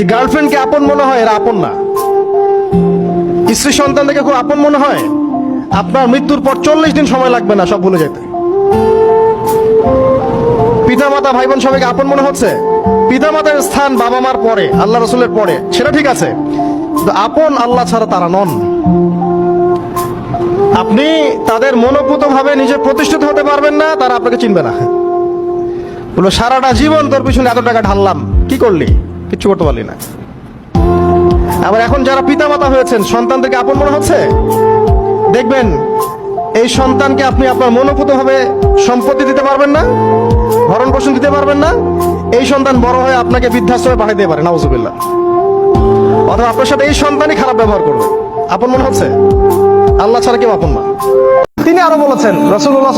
যে গার্লফ্রেন্ডকে আপন মনে হয়, এরা আপন না। স্ত্রী সন্তান থেকে খুব আপন মনে হয়, আপনার মৃত্যুর পর চল্লিশ দিন সময় লাগবে না সব ভুলে যেতে পিতা মাতা ভাই বোন সবাইকে আপন মনে হচ্ছে? পিতা মাতার স্থান বাবা মার পরে, আল্লাহ রসুলের পরে, সেটা ঠিক আছে। আপন আল্লাহ ছাড়া তারা নন। আপনি তাদের মনোপুত ভাবে নিজে প্রতিষ্ঠিত হতে পারবেন না, তারা আপনাকে চিনবে না। বলল, সারাটা জীবন তোর পিছনে এত টাকা ঢাললাম, কি করলি? কিচ্ছু করতে পারলি না। আবার এখন যারা পিতা মাতা হয়েছেন, সন্তানদেরকে আপন মনে হচ্ছে? দেখবেন, এই সন্তানকে আপনি আপনার মনোপুত ভাবে সম্পত্তি দিতে পারবেন না ভরণ পোষণ দিতে পারবেন না, এই সন্তান বড় হয়ে আপনাকে বৃদ্ধাশ্রমে পাঠিয়ে দিতে পারে, নাউজুবিল্লাহ। অথবা আপনার সাথে এই সন্তানই খারাপ ব্যবহার করবে। আপন মনে হচ্ছে? আল্লাহ ছাড়া কেউ আপন না। তিনি আরও বলেছেন রসুল্লাহ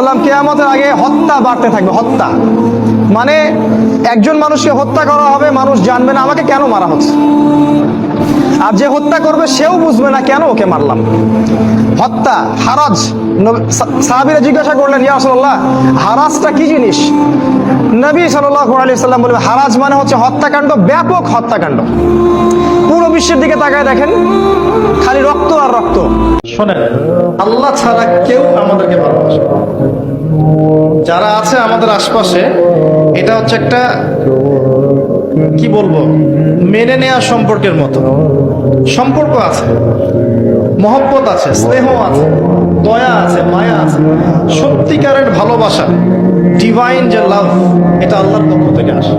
সাল্লাম কেয়ামতের আগে হত্যা বাড়তে থাকবে, হত্যা। মানে একজন মানুষকে হত্যা করা হবে, মানুষ জানবে না আমাকে কেন মারা হচ্ছে। আর যে হত্যা করবে সেও বুঝবে না কেন ওকে মারলাম। হত্যা, হারাজ সাহাবীরা জিজ্ঞাসা করলেন, ইয়া রাসূলুল্লাহ, হারাজটা কি জিনিস? নবী সাল্লাল্লাহু আলাইহি সাল্লাম বললেন, হারাজ মানে হচ্ছে হত্যাকাণ্ড, ব্যাপক হত্যাকাণ্ড। বিশ্বের দিকে তাকায় দেখেন খালি রক্ত আর রক্ত। শোনেন আল্লাহ ছাড়া কেউ আমাদেরকে ভালোবাসে যারা আছে আমাদের আশপাশে এটা হচ্ছে একটা কি বলব মেনে নেওয়া সম্পর্কের মতো। সম্পর্ক আছে মহব্বত আছে স্নেহ আছে দয়া আছে মায়া আছে। সত্যিকারের ভালোবাসা ডিভাইন যে লাভ এটা আল্লাহর পক্ষ থেকে আসে।